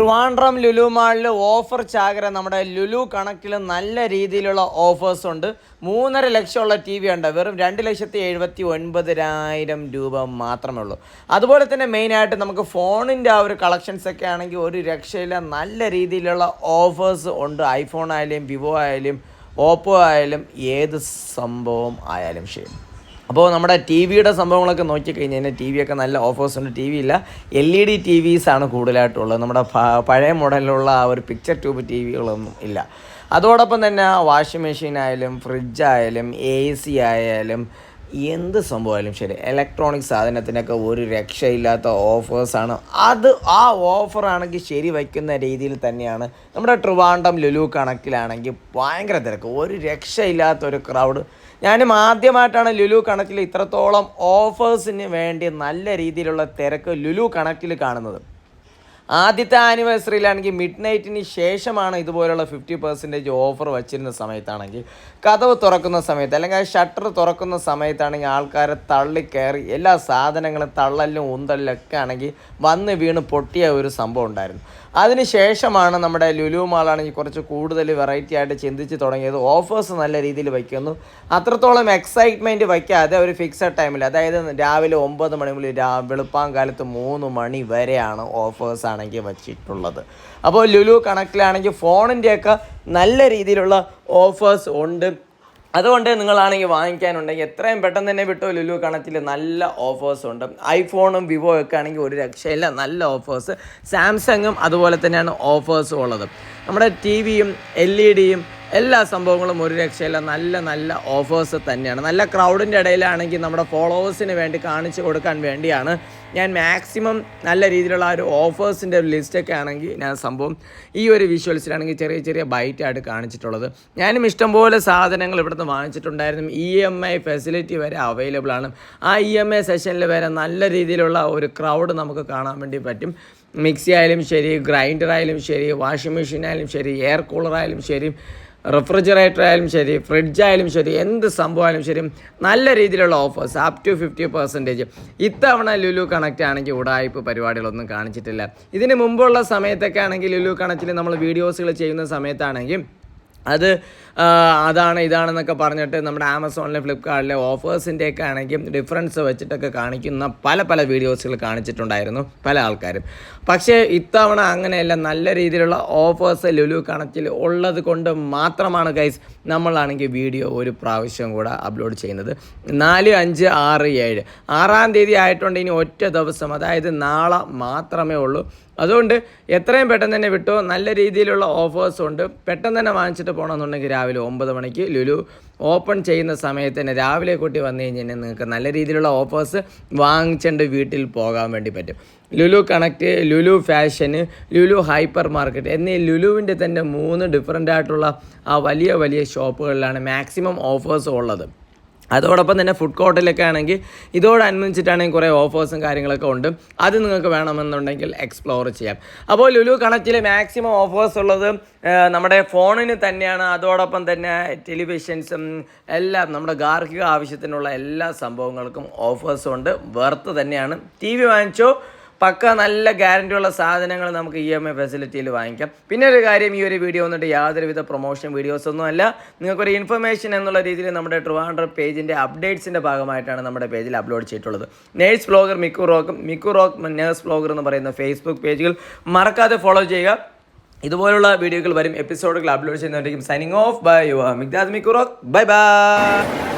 ട്രിവാൻഡ്രം ലുലു മാളിൽ ഓഫർ ചാകര നമ്മുടെ ലുലു കണക്കിൽ നല്ല രീതിയിലുള്ള ഓഫേഴ്സ് ഉണ്ട്. മൂന്നര ലക്ഷമുള്ള ടി വി ഉണ്ട്. വെറും രണ്ട് ലക്ഷത്തി എഴുപത്തി ഒൻപതിനായിരം രൂപ മാത്രമേ ഉള്ളൂ. അതുപോലെ തന്നെ മെയിനായിട്ട് നമുക്ക് ഫോണിന്റെ ആ ഒരു കളക്ഷൻസ് ഒക്കെ ആണെങ്കിൽ ഒരു രക്ഷയില്ല. നല്ല രീതിയിലുള്ള ഓഫേഴ്സ് ഉണ്ട്. ഐഫോൺ ആയാലും വിവോ ആയാലും ഓപ്പോ ആയാലും ഏത് സംഭവം ആയാലും ശരി. അപ്പോൾ നമ്മുടെ ടി വിയുടെ സംഭവങ്ങളൊക്കെ നോക്കിക്കഴിഞ്ഞാൽ ടി വി ഒക്കെ നല്ല ഓഫേഴ്സ് ഉണ്ട്. ടി വി ഇല്ല L E D TVs ആണ് കൂടുതലായിട്ടുള്ളത്. നമ്മുടെ പഴയ മോഡലിലുള്ള ആ ഒരു പിക്ചർ ട്യൂബ് ടി വികളൊന്നും ഇല്ല. അതോടൊപ്പം തന്നെ വാഷിംഗ് മെഷീൻ ആയാലും ഫ്രിഡ്ജ് ആയാലും എ സി ആയാലും എന്ത് സംഭവമായാലും ശരി. ഇലക്ട്രോണിക് സാധനത്തിനൊക്കെ ഒരു രക്ഷയില്ലാത്ത ഓഫേഴ്സാണ് അത് ആ ഓഫറാണെങ്കിൽ ശരി വയ്ക്കുന്ന രീതിയിൽ തന്നെയാണ്. നമ്മുടെ ട്രിവാൻഡം ലുലു കണക്കിലാണെങ്കിൽ ഭയങ്കര തിരക്ക്. ഒരു രക്ഷയില്ലാത്ത ഒരു ക്രൗഡ് ഞാനും ആദ്യമായിട്ടാണ് ലുലു കണക്കിൽ ഇത്രത്തോളം ഓഫേഴ്സിന് വേണ്ടി നല്ല രീതിയിലുള്ള തിരക്ക് ലുലു കണക്കിൽ കാണുന്നത്. ആദ്യത്തെ ആനിവേഴ്സറിയിലാണെങ്കിൽ മിഡ് നൈറ്റിന് ശേഷമാണ് ഇതുപോലുള്ള ഫിഫ്റ്റി പെർസെന്റേജ് ഓഫർ വച്ചിരുന്ന സമയത്താണെങ്കിൽ കഥവ് തുറക്കുന്ന സമയത്ത് അല്ലെങ്കിൽ ഷട്ടർ തുറക്കുന്ന സമയത്താണെങ്കിൽ ആൾക്കാരെ തള്ളി കയറി എല്ലാ സാധനങ്ങളും തള്ളലും ഉന്തലിലും ഒക്കെ ആണെങ്കിൽ വന്ന് വീണ് പൊട്ടിയ ഒരു സംഭവം ഉണ്ടായിരുന്നു. അതിന് ശേഷമാണ് നമ്മുടെ ലുലു മാളാണെങ്കിൽ കുറച്ച് കൂടുതൽ വെറൈറ്റി ആയിട്ട് ചിന്തിച്ച് തുടങ്ങിയത്. ഓഫേഴ്സ് നല്ല രീതിയിൽ വയ്ക്കുന്നു. അത്രത്തോളം എക്സൈറ്റ്മെന്റ് വയ്ക്കാതെ ഒരു ഫിക്സഡ് ടൈമിൽ അതായത് രാവിലെ ഒമ്പത് മണി മുതൽ രാ വെളുപ്പാങ്കാലത്ത് മൂന്ന് മണി വരെയാണ് ഓഫേഴ്സ് ആണെങ്കിൽ വച്ചിട്ടുള്ളത്. അപ്പോൾ ലുലു കണക്കിലാണെങ്കിൽ ഫോണിന്റെയൊക്കെ നല്ല രീതിയിലുള്ള ഓഫേഴ്സ് ഉണ്ട്. അതുകൊണ്ട് നിങ്ങളാണെങ്കിൽ വാങ്ങിക്കാനുണ്ടെങ്കിൽ എത്രയും പെട്ടെന്ന് തന്നെ വിട്ടോ. ലുലു കണക്കിൽ നല്ല ഓഫേഴ്സ് ഉണ്ട്. ഐഫോണും വിവോ ഒക്കെ ആണെങ്കിൽ ഒരു രക്ഷയില്ല. നല്ല ഓഫേഴ്സ് സാംസങ്ങും അതുപോലെ തന്നെയാണ് ഓഫേഴ്സും ഉള്ളത്. നമ്മുടെ ടി വിയും എൽ ഇ ഡിയും എല്ലാ സംഭവങ്ങളും ഒരു രക്ഷയില്ല. നല്ല നല്ല ഓഫേഴ്സ് തന്നെയാണ്. നല്ല ക്രൗഡിന്റെ ഇടയിലാണെങ്കിൽ നമ്മുടെ ഫോളോവേഴ്സിന് വേണ്ടി കാണിച്ചു കൊടുക്കാൻ വേണ്ടിയാണ് ഞാൻ മാക്സിമം നല്ല രീതിയിലുള്ള ഒരു ഓഫേഴ്സിന്റെ ഒരു ലിസ്റ്റൊക്കെ ആണെങ്കിൽ ഞാൻ സംഭവം ഈ ഒരു വിഷ്വൽസിലാണെങ്കിൽ ചെറിയ ചെറിയ ബൈറ്റായിട്ട് കാണിച്ചിട്ടുള്ളത്. ഞാനും ഇഷ്ടംപോലെ സാധനങ്ങൾ ഇവിടുന്ന് വാങ്ങിച്ചിട്ടുണ്ടായിരുന്നു. ഇ എം ഐ ഫെസിലിറ്റി വരെ അവൈലബിൾ ആണ്. ആ ഇ എം ഐ സെഷനിൽ വരെ നല്ല രീതിയിലുള്ള ഒരു ക്രൗഡ് നമുക്ക് കാണാൻ വേണ്ടി പറ്റും. മിക്സി ആയാലും ശരി ഗ്രൈൻഡർ ആയാലും ശരി വാഷിംഗ് മെഷീൻ ആയാലും ശരി എയർ കൂളർ ആയാലും ശരി റെഫ്രിജറേറ്റർ ആയാലും ശരി ഫ്രിഡ്ജ് ആയാലും ശരി എന്ത് സംഭവമായാലും ശരി നല്ല രീതിയിലുള്ള offers up to fifty percentage ഇത്തവണ ലുലു കണക്റ്റ് ആണെങ്കിൽ ഉടായ്പ പരിപാടികളൊന്നും കാണിച്ചിട്ടില്ല. ഇതിന് മുമ്പുള്ള സമയത്തൊക്കെ ആണെങ്കിൽ ലുലു കണക്റ്റിൽ നമ്മൾ വീഡിയോസുകൾ ചെയ്യുന്ന സമയത്താണെങ്കിൽ അത് അതാണ് ഇതാണെന്നൊക്കെ പറഞ്ഞിട്ട് നമ്മുടെ ആമസോണിലെ ഫ്ലിപ്കാർട്ടിലെ ഓഫേഴ്സിന്റെയൊക്കെ ആണെങ്കിൽ ഡിഫറൻസ് വെച്ചിട്ടൊക്കെ കാണിക്കുന്ന പല പല വീഡിയോസുകൾ കാണിച്ചിട്ടുണ്ടായിരുന്നു പല ആൾക്കാരും. പക്ഷേ ഇത്തവണ അങ്ങനെയല്ല. നല്ല രീതിയിലുള്ള ഓഫേഴ്സ് ലുലു കണക്റ്റിൽ ഉള്ളത് കൊണ്ട് മാത്രമാണ് ഗൈസ് നമ്മളാണെങ്കിൽ വീഡിയോ ഒരു പ്രാവശ്യം കൂടെ അപ്ലോഡ് ചെയ്യുന്നത്. നാല് അഞ്ച് ആറ് ഏഴ്. ആറാം തീയതി ആയിട്ടുണ്ട് ഇനി ഒറ്റ ദിവസം അതായത് നാളെ മാത്രമേ ഉള്ളൂ. അതുകൊണ്ട് എത്രയും പെട്ടെന്ന് തന്നെ വിട്ടോ. നല്ല രീതിയിലുള്ള ഓഫേഴ്സ് ഉണ്ട്. പെട്ടെന്ന് തന്നെ വാങ്ങിച്ചിട്ട് പോകണമെന്നുണ്ടെങ്കിൽ രാവിലെ ഒമ്പത് മണിക്ക് ലുലു ഓപ്പൺ ചെയ്യുന്ന സമയത്ത് തന്നെ രാവിലെ കൂട്ടി വന്നു കഴിഞ്ഞാൽ നിങ്ങൾക്ക് നല്ല രീതിയിലുള്ള ഓഫേഴ്സ് വാങ്ങിച്ചുകൊണ്ട് വീട്ടിൽ പോകാൻ വേണ്ടി പറ്റും. Lulu Connect Lulu fashion Lulu hypermarket എന്നീ ലുലുവിന്റെ തന്നെ മൂന്ന് ഡിഫറന്റ് ആയിട്ടുള്ള ആ വലിയ വലിയ ഷോപ്പുകളിലാണ് മാക്സിമം ഓഫേഴ്സ് ഉള്ളത്. അതോടൊപ്പം തന്നെ ഫുഡ് കോർട്ടിലൊക്കെ ആണെങ്കിൽ ഇതോടനുബന്ധിച്ചിട്ടാണെങ്കിൽ കുറേ ഓഫേഴ്സും കാര്യങ്ങളൊക്കെ ഉണ്ട്. അത് നിങ്ങൾക്ക് വേണമെന്നുണ്ടെങ്കിൽ എക്സ്പ്ലോർ ചെയ്യാം. അപ്പോൾ ലുലു കണക്റ്റിൽ മാക്സിമം ഓഫേഴ്സ് ഉള്ളത് നമ്മുടെ ഫോണിന് തന്നെയാണ്. അതോടൊപ്പം തന്നെ ടെലിവിഷൻസും എല്ലാം നമ്മുടെ ഗാർഹിക ആവശ്യത്തിനുള്ള എല്ലാ സംഭവങ്ങൾക്കും ഓഫേഴ്സും ഉണ്ട്. വെർത്ത് തന്നെയാണ്. ടി വി വാങ്ങിച്ചോ? പക്ക നല്ല ഗ്യാരണ്ടി ഉള്ള സാധനങ്ങൾ നമുക്ക് ഇ എം ഐ ഫെസിലിറ്റിയിൽ വാങ്ങിക്കാം. പിന്നെ ഒരു കാര്യം ഈ ഒരു വീഡിയോ വന്നിട്ട് യാതൊരുവിധ പ്രൊമോഷൻ വീഡിയോസ് ഒന്നും അല്ല നിങ്ങൾക്കൊരു ഇൻഫർമേഷൻ എന്നുള്ള രീതിയിൽ നമ്മുടെ ട്രിവാൻഡ്ര പേജിന്റെ അപ്ഡേറ്റ്സിന്റെ ഭാഗമായിട്ടാണ് നമ്മുടെ പേജിൽ അപ്ലോഡ് ചെയ്തിട്ടുള്ളത്. നേഴ്സ് ബ്ലോഗർ മിക്കു റോക്കും മിക്കു റോക്ക് നേഴ്സ് ബ്ലോഗർ എന്ന് പറയുന്ന ഫേസ്ബുക്ക് പേജുകൾ മറക്കാതെ ഫോളോ ചെയ്യുക. ഇതുപോലുള്ള വീഡിയോകൾ വരും. എപ്പിസോഡുകൾ അപ്ലോഡ് ചെയ്യുന്നതായിരിക്കും signing off by you Migdad Mikku Rock bye bye